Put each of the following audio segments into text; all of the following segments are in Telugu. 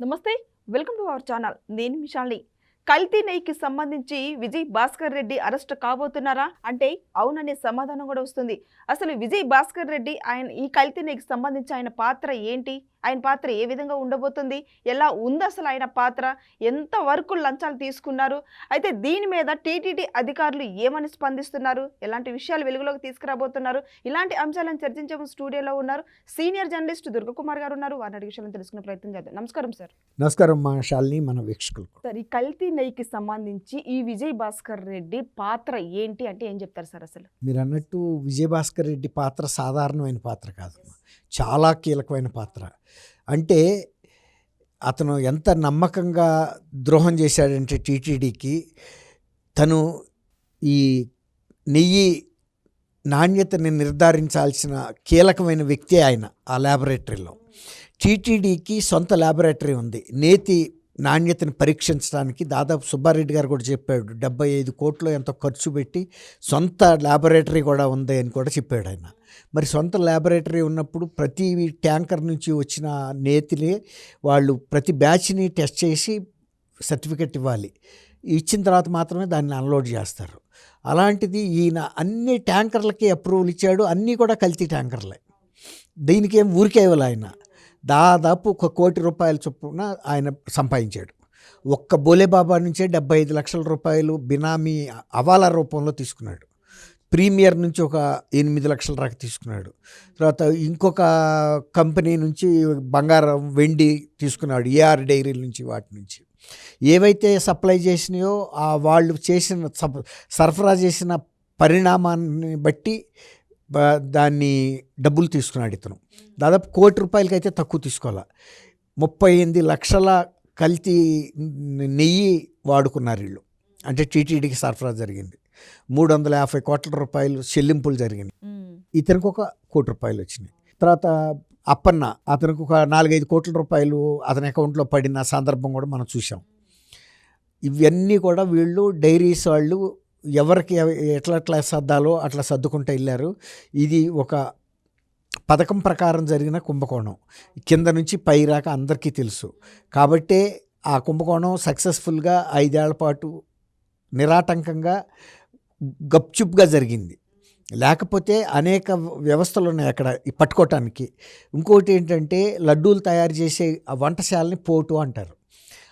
నమస్తే వెల్కమ్ టు అవర్ ఛానల్. నేను మిషాల్ని కల్తీ నెయ్యికి సంబంధించి విజయ్ భాస్కర్ రెడ్డి అరెస్ట్ కాబోతున్నారా? అంటే అవుననే సమాధానం కూడా వస్తుంది. అసలు విజయ్ భాస్కర్ రెడ్డి ఆయన ఈ కల్తీ నెయ్యికి సంబంధించి ఆయన పాత్ర ఏంటి? ఆయన పాత్ర ఏ విధంగా ఉండబోతుంది? ఎలా ఉంది అసలు ఆయన పాత్ర? ఎంత వరకు లంచాలు తీసుకున్నారు? అయితే దీని మీద టీటీడీ అధికారులు ఏమని స్పందిస్తున్నారు? ఎలాంటి విషయాలు వెలుగులోకి తీసుకురాబోతున్నారు? ఇలాంటి అంశాలను చర్చించే స్టూడియోలో ఉన్నారు సీనియర్ జర్నలిస్ట్ దుర్గకుమార్ గారు ఉన్నారు. వారి అడిగి విషయాలను తెలుసుకునే ప్రయత్నం చేద్దాం. నమస్కారం సార్. నమస్కారం మా శాలిని మన వీక్షకులకు. సార్ ఈ కల్తీ నెయ్యికి సంబంధించి ఈ విజయ్ భాస్కర్ రెడ్డి పాత్ర ఏంటి? అంటే ఏం చెప్తారు సార్ అసలు? మీరు అన్నట్టు విజయభాస్కర్ రెడ్డి పాత్ర సాధారణమైన పాత్ర కాదు చాలా కీలకమైన పాత్ర. అంటే అతను ఎంత నమ్మకంగా ద్రోహం చేశాడంటే టీటీడీకి తను ఈ నెయ్యి నాణ్యతని నిర్ధారించాల్సిన కీలకమైన వ్యక్తి ఆయన ఆ ల్యాబొరేటరీలో. టీటీడీకి సొంత ల్యాబొరేటరీ ఉంది. నేతి నాణ్యతను పరీక్షించడానికి దాదాపు సుబ్బారెడ్డి గారు కూడా చెప్పాడు డెబ్బై ఐదు కోట్లు ఎంతో ఖర్చు పెట్టి సొంత ల్యాబొరేటరీ కూడా ఉంది అని కూడా చెప్పాడు ఆయన. మరి సొంత ల్యాబొరేటరీ ఉన్నప్పుడు ప్రతి ట్యాంకర్ నుంచి వచ్చిన నేతిని వాళ్ళు ప్రతి బ్యాచ్ని టెస్ట్ చేసి సర్టిఫికెట్ ఇవ్వాలి. ఇచ్చిన తర్వాత మాత్రమే దాన్ని అన్లోడ్ చేస్తారు. అలాంటిది ఈయన అన్ని ట్యాంకర్లకి అప్రూవల్ ఇచ్చాడు అన్నీ కూడా కల్తీ ట్యాంకర్లే. దీనికి ఏం ఊరికే ఇవ్వాలి ఆయన. దాదాపు ఒక కోటి రూపాయల చొప్పున ఆయన సంపాదించాడు. ఒక్క బోలేబాబా నుంచే డెబ్బై ఐదు లక్షల రూపాయలు బినామీ అవాలా రూపంలో తీసుకున్నాడు. ప్రీమియర్ నుంచి ఒక ఎనిమిది లక్షల దాకా తీసుకున్నాడు. తర్వాత ఇంకొక కంపెనీ నుంచి బంగారం వెండి తీసుకున్నాడు ఏఆర్ డైరీల నుంచి వాటి నుంచి. ఏవైతే సప్లై చేసినాయో ఆ వాళ్ళు చేసిన సరఫరా చేసిన పరిణామాన్ని బట్టి దాన్ని డబ్బులు తీసుకున్నాడు ఇతను. దాదాపు కోటి రూపాయలకైతే తక్కువ తీసుకోవాలా. ముప్పై ఎనిమిది లక్షల కల్తీ నెయ్యి వాడుకున్నారు వీళ్ళు. అంటే టీటీడీకి సరఫరా జరిగింది. మూడు వందల యాభై కోట్ల రూపాయలు చెల్లింపులు జరిగింది. ఇతనికి ఒక కోటి రూపాయలు వచ్చినాయి. తర్వాత అప్పన్న అతనికి ఒక నాలుగైదు కోట్ల రూపాయలు అతని అకౌంట్లో పడిన సందర్భం కూడా మనం చూసాం ఇవన్నీ కూడా వీళ్ళు డైరీస్ వాళ్ళు ఎవరికి ఎట్లా ఎట్లా సర్దాలో అట్లా సర్దుకుంటూ వెళ్ళారు. ఇది ఒక పథకం ప్రకారం జరిగిన కుంభకోణం. కింద నుంచి పై రాక అందరికీ తెలుసు. కాబట్టే ఆ కుంభకోణం సక్సెస్ఫుల్గా ఐదేళ్ళ పాటు నిరాటంకంగా గప్చుప్గా జరిగింది. లేకపోతే అనేక వ్యవస్థలు ఉన్నాయి అక్కడ పట్టుకోవటానికి ఇంకోటి ఏంటంటే లడ్డూలు తయారు చేసే వంటశాలని పోటు అంటారు.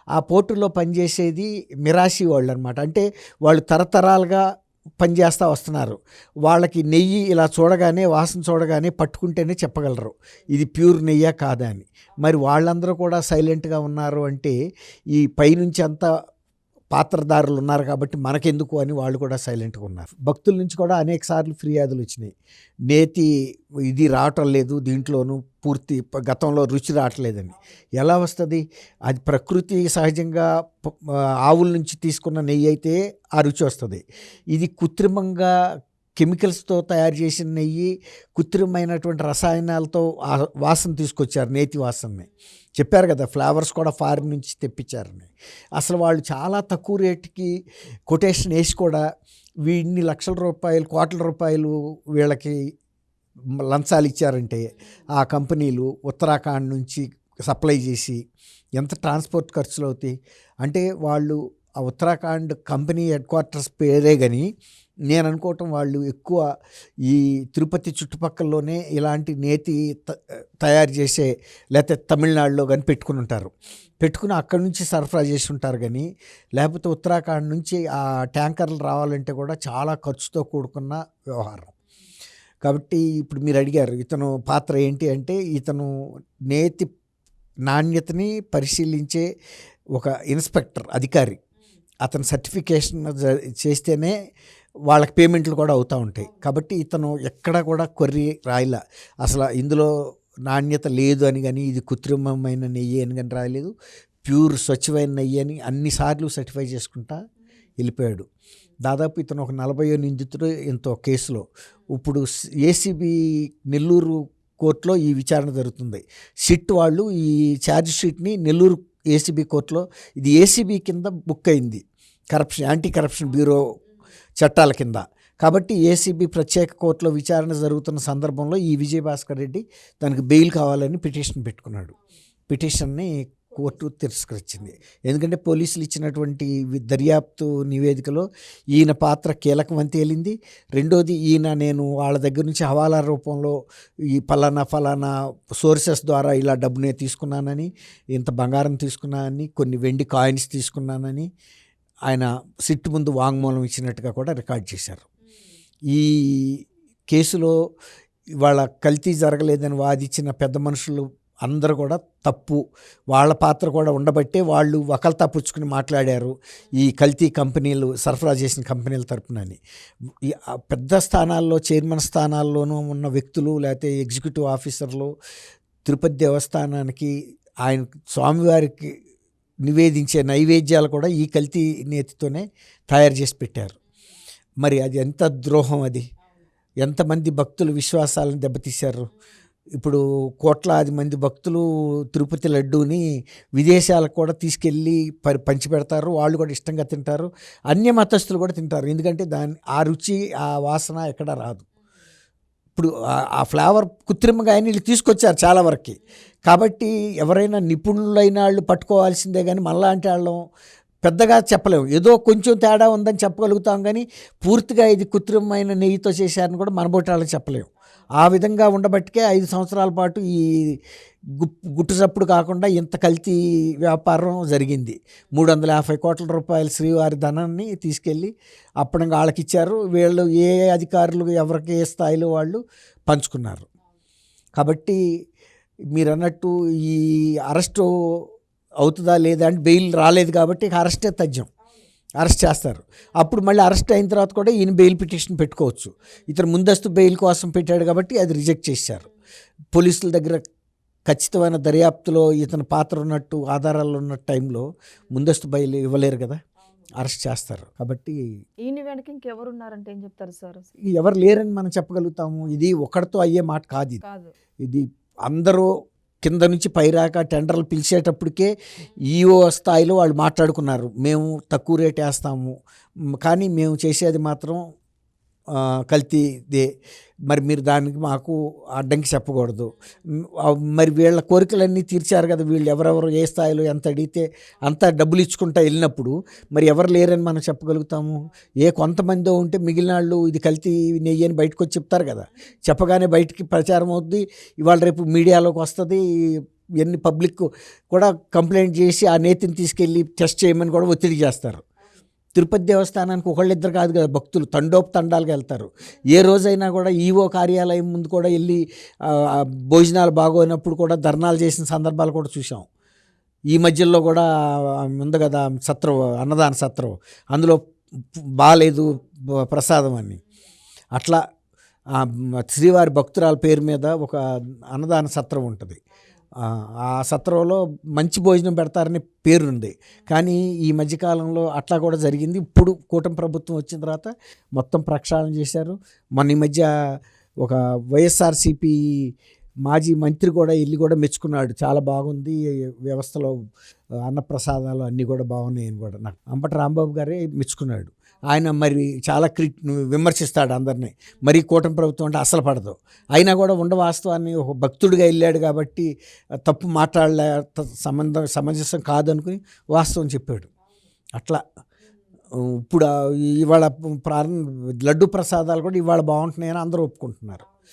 ఆ పోర్టులో పనిచేసేది మిరాసి వాళ్ళు అనమాట అంటే వాళ్ళు తరతరాలుగా పనిచేస్తూ వస్తున్నారు. వాళ్ళకి నెయ్యి ఇలా చూడగానే వాసన చూడగానే పట్టుకుంటేనే చెప్పగలరు. ఇది ప్యూర్ నెయ్యా కాదా అని. మరి వాళ్ళందరూ కూడా సైలెంట్గా ఉన్నారు అంటే ఈ పైనుంచి అంతా పాత్రదారులు ఉన్నారు కాబట్టి మనకెందుకు అని వాళ్ళు కూడా సైలెంట్గా ఉన్నారు. భక్తుల నుంచి కూడా అనేక సార్లు ఫిర్యాదులు వచ్చినాయి. నేతి ఇది రావటం లేదు దీంట్లోనూ పూర్తి గతంలో రుచి రావట్లేదని. ఎలా వస్తుంది? అది ప్రకృతి సహజంగా ఆవుల నుంచి తీసుకున్న నెయ్యి అయితే ఆ రుచి వస్తుంది. ఇది కృత్రిమంగా కెమికల్స్తో తయారు చేసిన నెయ్యి కృత్రిమైనటువంటి రసాయనాలతో వాసన తీసుకొచ్చారు నేతి వాసనని. చెప్పారు కదా ఫ్లేవర్స్ కూడా ఫారిన్ నుంచి తెప్పించారని. అసలు వాళ్ళు చాలా తక్కువ రేటుకి కొటేషన్ వేసి కూడా వీడిని లక్షల రూపాయలు కోట్ల రూపాయలు వీళ్ళకి లంచాలు ఇచ్చారంటే ఆ కంపెనీలు ఉత్తరాఖండ్ నుంచి సప్లై చేసి ఎంత ట్రాన్స్పోర్ట్ ఖర్చులు అవుతాయి? అంటే వాళ్ళు ఆ ఉత్తరాఖండ్ కంపెనీ హెడ్ క్వార్టర్స్ పేరే కానీ నేను అనుకోవటం వాళ్ళు ఎక్కువ ఈ తిరుపతి చుట్టుపక్కలలోనే ఇలాంటి నేతి తయారు చేసే లేకపోతే తమిళనాడులో కానీ పెట్టుకుని ఉంటారు. పెట్టుకుని అక్కడి నుంచి సరఫరా చేసి ఉంటారు కానీ లేకపోతే ఉత్తరాఖండ్ నుంచి ఆ ట్యాంకర్లు రావాలంటే కూడా చాలా ఖర్చుతో కూడుకున్న వ్యవహారం. కాబట్టి ఇప్పుడు మీరు అడిగారు ఇతను పాత్ర ఏంటి అంటే ఇతను నేతి నాణ్యతని పరిశీలించే ఒక ఇన్స్పెక్టర్ అధికారి. అతను సర్టిఫికేషన్ జ- చేస్తేనే వాళ్ళకి పేమెంట్లు కూడా అవుతూ ఉంటాయి. కాబట్టి ఇతను ఎక్కడ కూడా కొర్రి రాయల. అసలు ఇందులో నాణ్యత లేదు అని కానీ ఇది కృత్రిమమైన నెయ్యి అని కానీ రాయలేదు. ప్యూర్ స్వచ్ఛమైన నెయ్యి అని అన్నిసార్లు సర్టిఫై చేసుకుంటా వెళ్ళిపోయాడు. దాదాపు ఇతను ఒక నలభై నిందితుడు ఎంతో కేసులో. ఇప్పుడు ఏసీబీ నెల్లూరు కోర్టులో ఈ విచారణ జరుగుతుంది. సిట్ వాళ్ళు ఈ ఛార్జ్ షీట్ని నెల్లూరు ఏసీబీ కోర్టులో ఇది ఏసీబీ కింద బుక్ అయింది. కరప్షన్ యాంటీ కరప్షన్ బ్యూరో చట్టాల కింద. కాబట్టి ఏసీబీ ప్రత్యేక కోర్టులో విచారణ జరుగుతున్న సందర్భంలో ఈ విజయభాస్కర్ రెడ్డి దానికి బెయిల్ కావాలని పిటిషన్ పెట్టుకున్నాడు. పిటిషన్ని కోర్టు తిరస్కరించింది. ఎందుకంటే పోలీసులు ఇచ్చినటువంటి దర్యాప్తు నివేదికలో ఈయన పాత్ర కీలకమని తేలింది రెండోది ఈయన నేను వాళ్ళ దగ్గర నుంచి హవాలా రూపంలో ఈ ఫలానా ఫలానా సోర్సెస్ ద్వారా ఇలా డబ్బునే తీసుకున్నానని ఇంత బంగారం తీసుకున్నానని కొన్ని వెండి కాయిన్స్ తీసుకున్నానని ఆయన సిట్టు ముందు వాంగ్మూలం ఇచ్చినట్టుగా కూడా రికార్డ్ చేశారు. ఈ కేసులో వాళ్ళ కల్తీ జరగలేదని వాదించిన పెద్ద మనుషులు అందరూ కూడా తప్పు. వాళ్ళ పాత్ర కూడా ఉండబట్టే వాళ్ళు వకల్తా పుచ్చుకుని మాట్లాడారు ఈ కల్తీ కంపెనీలు సరఫరా చేసిన కంపెనీల తరపునని. పెద్ద స్థానాల్లో చైర్మన్ స్థానాల్లోనూ ఉన్న వ్యక్తులు లేకపోతే ఎగ్జిక్యూటివ్ ఆఫీసర్లు తిరుపతి దేవస్థానానికి ఆయన స్వామివారికి నివేదించే నైవేద్యాలు కూడా ఈ కల్తీ నేతితోనే తయారు చేసి పెట్టారు. మరి అది ఎంత ద్రోహం అది? ఎంతమంది భక్తులు విశ్వాసాలను దెబ్బతీశారు? ఇప్పుడు కోట్లాది మంది భక్తులు తిరుపతి లడ్డూని విదేశాలకు కూడా తీసుకెళ్ళి పరి పంచిపెడతారు. వాళ్ళు కూడా ఇష్టంగా తింటారు. అన్య మతస్థులు కూడా తింటారు. ఎందుకంటే దాని ఆ రుచి ఆ వాసన ఎక్కడ రాదు. ఇప్పుడు ఆ- ఫ్లేవర్ కృత్రిమంగా ఆయన వీళ్ళు తీసుకొచ్చారు చాలా వరకు. కాబట్టి ఎవరైనా నిపుణులైన వాళ్ళు పట్టుకోవాల్సిందే కానీ మళ్ళాంటి వాళ్ళం పెద్దగా చెప్పలేము. ఏదో కొంచెం తేడా ఉందని చెప్పగలుగుతాం కానీ పూర్తిగా ఇది కృత్రిమమైన నెయ్యితో చేశారని కూడా మనబోటి వాళ్ళకి చెప్పలేము. ఆ విధంగా ఉండబట్టికే ఐదు సంవత్సరాల పాటు ఈ గు గుట్టు చప్పుడు కాకుండా ఇంత కల్తీ వ్యాపారం జరిగింది. మూడు వందల యాభై కోట్ల రూపాయల శ్రీవారి ధనాన్ని తీసుకెళ్ళి అప్పటికి వాళ్ళకి ఇచ్చారు వీళ్ళు ఏ అధికారులు ఎవరికి ఏ స్థాయిలో వాళ్ళు పంచుకున్నారు. కాబట్టి మీరు అన్నట్టు ఈ అరెస్టు అవుతుందా లేదా అంటే బెయిల్ రాలేదు కాబట్టి అరెస్టే తథ్యం. అరెస్ట్ చేస్తారు. అప్పుడు మళ్ళీ అరెస్ట్ అయిన తర్వాత కూడా ఈయన బెయిల్ పిటిషన్ పెట్టుకోవచ్చు. ఇతను ముందస్తు బెయిల్ కోసం పెట్టాడు కాబట్టి అది రిజెక్ట్ చేశారు. పోలీసుల దగ్గర ఖచ్చితమైన దర్యాప్తులో ఇతని పాత్ర ఉన్నట్టు ఆధారాలు ఉన్న టైంలో ముందస్తు బెయిల్ ఇవ్వలేరు కదా అరెస్ట్ చేస్తారు. కాబట్టి ఈయన వెనక ఇంకెవరు ఉన్నారంటే ఏం చెప్తారు సార్? ఎవరు లేరని మనం చెప్పగలుగుతాము. ఇది ఒకరితో అయ్యే మాట కాదు ఇది. కాదు. ఇది అందరూ కింద నుంచి పైరాక టెండర్లు పిలిచేటప్పటికే ఈఓ స్థాయిలో వాళ్ళు మాట్లాడుకున్నారు. మేము తక్కువ రేట్ వేస్తాము. కానీ మేము చేసేది మాత్రం కల్తీదే మరి మీరు దానికి మాకు అడ్డంకి చెప్పకూడదు. మరి వీళ్ళ కోరికలన్నీ తీర్చారు కదా వీళ్ళు ఎవరెవరు ఏ స్థాయిలో ఎంత అడిగితే అంత డబ్బులు ఇచ్చుకుంటా వెళ్ళినప్పుడు మరి ఎవరు లేరని మనం చెప్పగలుగుతాము? ఏ కొంతమందో ఉంటే మిగిలిన వాళ్ళు ఇది కల్తీ నెయ్యి అని బయటకు వచ్చి చెప్తారు కదా. చెప్పగానే బయటికి ప్రచారం అవుద్ది. ఇవాళ రేపు మీడియాలోకి వస్తుంది. ఎన్ని పబ్లిక్ కూడా కంప్లైంట్ చేసి ఆ నేతిని తీసుకెళ్ళి టెస్ట్ చేయమని కూడా ఒత్తిడి చేస్తారు. తిరుపతి దేవస్థానానికి ఒకళ్ళిద్దరు కాదు కదా భక్తులు తండోపు తండాలుగా వెళ్తారు. ఏ రోజైనా కూడా ఈవో కార్యాలయం ముందు కూడా వెళ్ళి భోజనాలు బాగోనప్పుడు కూడా ధర్నాలు చేసిన సందర్భాలు కూడా చూసాం ఈ మధ్యలో కూడా ఉంది కదా సత్రం అన్నదాన సత్రం అందులో బాగాలేదు ప్రసాదం అని. అట్లా శ్రీవారి భక్తురాల పేరు మీద ఒక అన్నదాన సత్రం ఉంటుంది. ఆ, సత్రంలో మంచి భోజనం పెడతారని పేరుంది. కానీ ఈ మధ్యకాలంలో అట్లా కూడా జరిగింది. ఇప్పుడు కూటమి ప్రభుత్వం వచ్చిన తర్వాత మొత్తం ప్రక్షాళన చేశారు. మొన్న ఈ మధ్య ఒక వైఎస్ఆర్సిపి మాజీ మంత్రి కూడా వెళ్ళి కూడా మెచ్చుకున్నాడు. చాలా బాగుంది వ్యవస్థలో అన్నప్రసాదాలు అన్నీ కూడా బాగున్నాయి అని కూడా. నాకు అంబటి రాంబాబు గారే మెచ్చుకున్నాడు. ఆయన మరి చాలా క్రి విమర్శిస్తాడు అందరినీ. మరి కూటమి ప్రభుత్వం అంటే అసలు పడదు. అయినా కూడా ఉండ వాస్తవాన్ని ఒక భక్తుడిగా వెళ్ళాడు కాబట్టి తప్పు మాట్లాడలే త- సంబంధం సమంజసం కాదనుకుని వాస్తవం చెప్పాడు. అట్లా ఇప్పుడు ఇవాళ ప్రారంభ లడ్డు ప్రసాదాలు కూడా ఇవాళ బాగుంటున్నాయని అందరూ ఒప్పుకుంటున్నారు.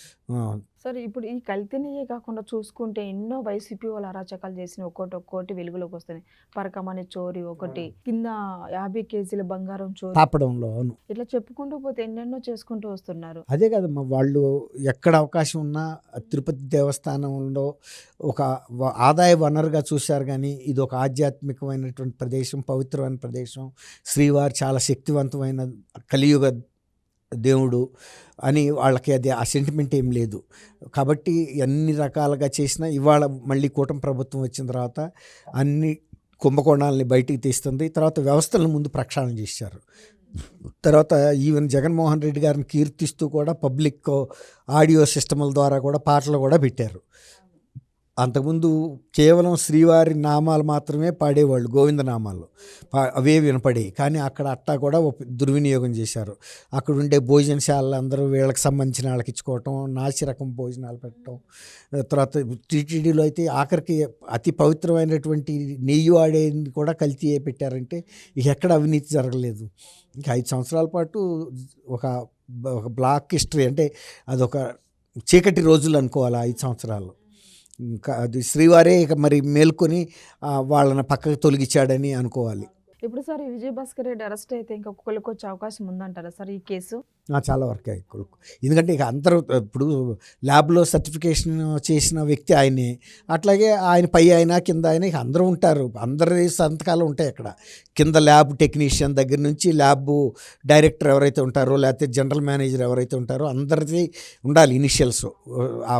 సరే ఇప్పుడు ఈ కల్తీనియే కాకుండా చూసుకుంటే ఎన్నో వైసీపీ వాళ్ళు అరాచకాలు చేసిన ఒక్కోటి ఒక్కోటి వెలుగులోకి వస్తున్నాయి. పరకమని చోరీ ఒకటి కింద యాభై కేజీల బంగారం చోరీ. తాపడంలో అవును. ఇట్లా చెప్పుకుంటూ పోతే ఎన్నెన్నో చేసుకుంటూ వస్తున్నారు. అదే కదమ్మా వాళ్ళు ఎక్కడ అవకాశం ఉన్నా తిరుపతి దేవస్థానంలో ఒక ఆదాయ వనరుగా చూశారు కానీ ఇది ఒక ఆధ్యాత్మికమైనటువంటి ప్రదేశం పవిత్రమైన ప్రదేశం. శ్రీవారు చాలా శక్తివంతమైన కలియుగ దేవుడు అని వాళ్ళకి అది ఆ సెంటిమెంట్ ఏం లేదు. కాబట్టి అన్ని రకాలుగా చేసినా ఇవాళ మళ్ళీ కూటమి ప్రభుత్వం వచ్చిన తర్వాత అన్ని కుంభకోణాలని బయటికి తీస్తుంది. తర్వాత వ్యవస్థలను ముందు ప్రక్షాళన చేశారు. తర్వాత ఈవెన్ జగన్మోహన్ రెడ్డి గారిని కీర్తిస్తూ కూడా పబ్లిక్ ఆడియో సిస్టముల ద్వారా కూడా పాటలు కూడా పెట్టారు. అంతకుముందు కేవలం శ్రీవారి నామాలు మాత్రమే పాడేవాళ్ళు గోవింద నామాలు పా- అవే వినపడేవి. కానీ అక్కడ అట్టా కూడా ఒక దుర్వినియోగం చేశారు. అక్కడ ఉండే భోజనశాలలు అందరూ వీళ్ళకి సంబంధించిన వాళ్ళకి ఇచ్చుకోవటం నాసి రకం భోజనాలు పెట్టడం తర్వాత టీటీడీలో అయితే ఆఖరికి అతి పవిత్రమైనటువంటి నెయ్యి వాడేది కూడా కల్తీ ఏ పెట్టారంటే ఇక ఎక్కడ అవినీతి జరగలేదు. ఇంకా ఐదు సంవత్సరాల పాటు ఒక ఒక బ్లాక్ హిస్టరీ అంటే అదొక చీకటి రోజులు అనుకోవాలి ఐదు సంవత్సరాలు ఇంకా అది శ్రీవారే ఇక మరి మేల్కొని వాళ్ళని పక్కకు తొలగించాడని అనుకోవాలి. ఇప్పుడు సార్ ఈ విజయ్ రెడ్డి అరెస్ట్ అయితే ఇంకా కొలికి వచ్చే అవకాశం ఉందంటారా సార్ ఈ కేసు? చాలా వరకు ఎక్కువ. ఎందుకంటే ఇక అందరూ ఇప్పుడు ల్యాబ్లో సర్టిఫికేషన్ చేసిన వ్యక్తి ఆయనే. అట్లాగే ఆయన పై ఆయన కింద ఆయన ఇక అందరూ ఉంటారు. అందరి సంతకాలు ఉంటాయి అక్కడ. కింద ల్యాబ్ టెక్నీషియన్ దగ్గర నుంచి ల్యాబ్ డైరెక్టర్ ఎవరైతే ఉంటారో లేకపోతే జనరల్ మేనేజర్ ఎవరైతే ఉంటారో అందరిది ఉండాలి ఇనిషియల్స్ ఆ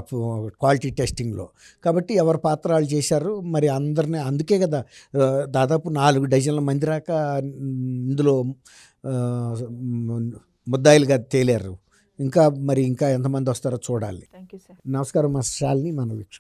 క్వాలిటీ టెస్టింగ్లో. కాబట్టి ఎవరు పాత్ర వాళ్ళు చేశారు మరి అందరిని అందుకే కదా దాదాపు నాలుగు డజన్ల మంది రాక ఇందులో ముద్దాయిలుగా తేలారు. ఇంకా మరి ఇంకా ఎంతమంది వస్తారో చూడాలి. నమస్కారం మా శాలిని మన వీక్షకులు.